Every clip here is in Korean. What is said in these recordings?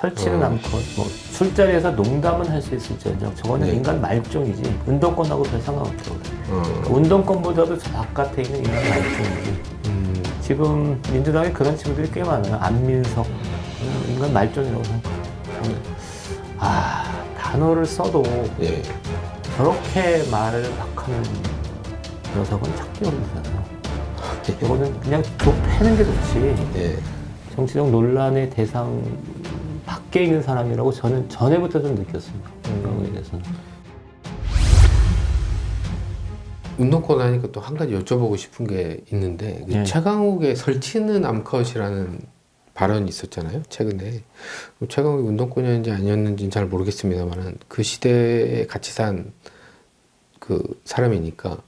설치는 어. 않고 뭐 술자리에서 농담은 할 수 있을지언정 저거는 네. 인간 말종이지 운동권하고 별 그래요. 어. 운동권보다도 저 바깥에 있는 인간 말종이지 음, 지금 민주당에 그런 친구들이 꽤 많아요. 안민석 음, 인간 말종이라고 생각해요. 아 단어를 써도 예. 저렇게 말을 막 하는 녀석은 찾기 어렵잖아요. 이거는 그냥 좁히는 게 좋지. 예. 정치적 논란의 대상 밖에 있는 사람이라고 저는 전에부터 좀 느꼈습니다. 그런 거에 대해서는. 운동권 하니까 또 한 가지 여쭤보고 싶은 게 있는데 그 네. 최강욱의 설치는 암컷이라는 발언이 있었잖아요 최근에 뭐 최강욱이 운동권이었는지 아니었는지는 잘 모르겠습니다만 그 시대에 같이 산 그 사람이니까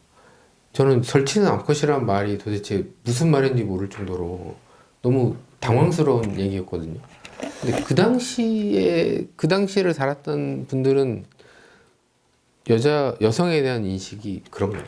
저는 설치는 암컷이라는 말이 도대체 무슨 말인지 모를 정도로 너무 당황스러운 얘기였거든요. 근데 그 당시에 그 당시를 살았던 분들은 여자 여성에 대한 인식이 그런가요?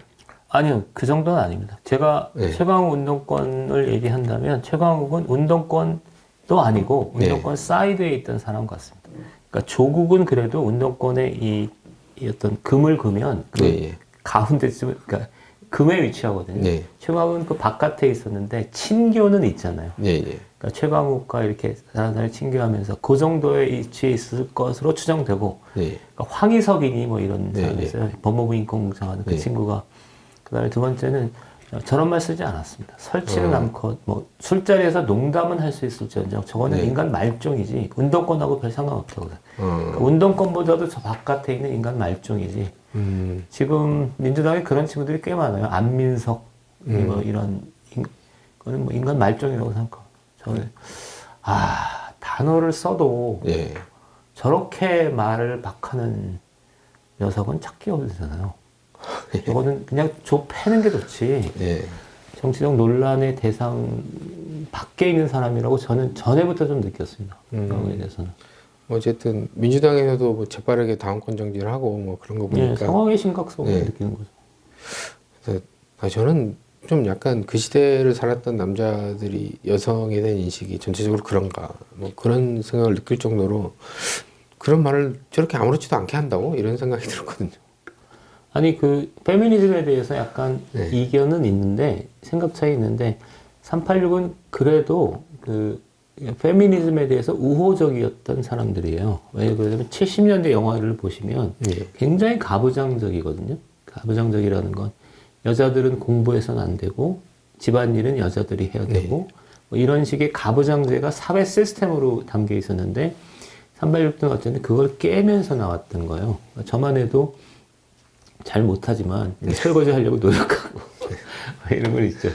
아니요, 그 정도는 아닙니다. 제가 네. 최강욱 운동권을 얘기한다면 최강욱은 운동권도 아니고 네. 운동권 사이드에 있던 사람 같습니다. 그러니까 조국은 그래도 운동권의 이, 이 어떤 금을 그면 그 네, 예. 가운데쯤 그러니까 금에 위치하거든요. 네. 최강욱은 그 바깥에 있었는데 친교는 있잖아요. 예, 예. 그러니까 최강욱과 이렇게 사람을 친교하면서 그 정도의 위치에 있을 것으로 추정되고 네. 그러니까 황희석이니 뭐 이런 네, 사람이 있어요. 법무부 인권공장하는 그 네. 친구가 그다음에 두 번째는 저런 말 쓰지 않았습니다. 설치는 어. 않고 뭐 술자리에서 농담은 할 수 있을지언정 저거는 네. 인간 말종이지 운동권하고 별 상관없다고 그래요. 어. 그러니까 운동권보다도 저 바깥에 있는 인간 말종이지 음. 지금 민주당에 그런 친구들이 꽤 많아요. 안민석 음. 뭐 이런 인, 그거는 뭐 인간 말종이라고 생각하고 저는 아 단어를 써도 예. 저렇게 말을 막 하는 녀석은 찾기 어렵잖아요. 이거는 그냥 좁히는 게 좋지. 예. 정치적 논란의 대상 밖에 있는 사람이라고 저는 전에부터 좀 느꼈습니다. 음. 그런 거에 대해서는. 어쨌든 민주당에서도 뭐 재빠르게 다음권 정지를 하고 뭐 그런 거 예, 보니까 상황의 심각성을 네. 느끼는 거죠. 그래서 아, 저는 좀 약간 그 시대를 살았던 남자들이 여성에 대한 인식이 전체적으로 그런가 뭐 그런 생각을 느낄 정도로 그런 말을 저렇게 아무렇지도 않게 한다고 이런 생각이 들었거든요. 아니 그 페미니즘에 대해서 약간 네. 이견은 있는데 생각 차이 있는데 386은 그래도 그 페미니즘에 대해서 우호적이었던 사람들이에요. 왜 그러냐면 70년대 영화를 보시면 예. 굉장히 가부장적이거든요. 가부장적이라는 건 여자들은 공부해서는 안 되고 집안일은 여자들이 해야 되고 뭐 이런 식의 가부장제가 사회 시스템으로 담겨 있었는데 386등 어쨌든 그걸 깨면서 나왔던 거예요. 저만 해도 잘 못하지만 설거지 하려고 노력하고 이런 건 있죠.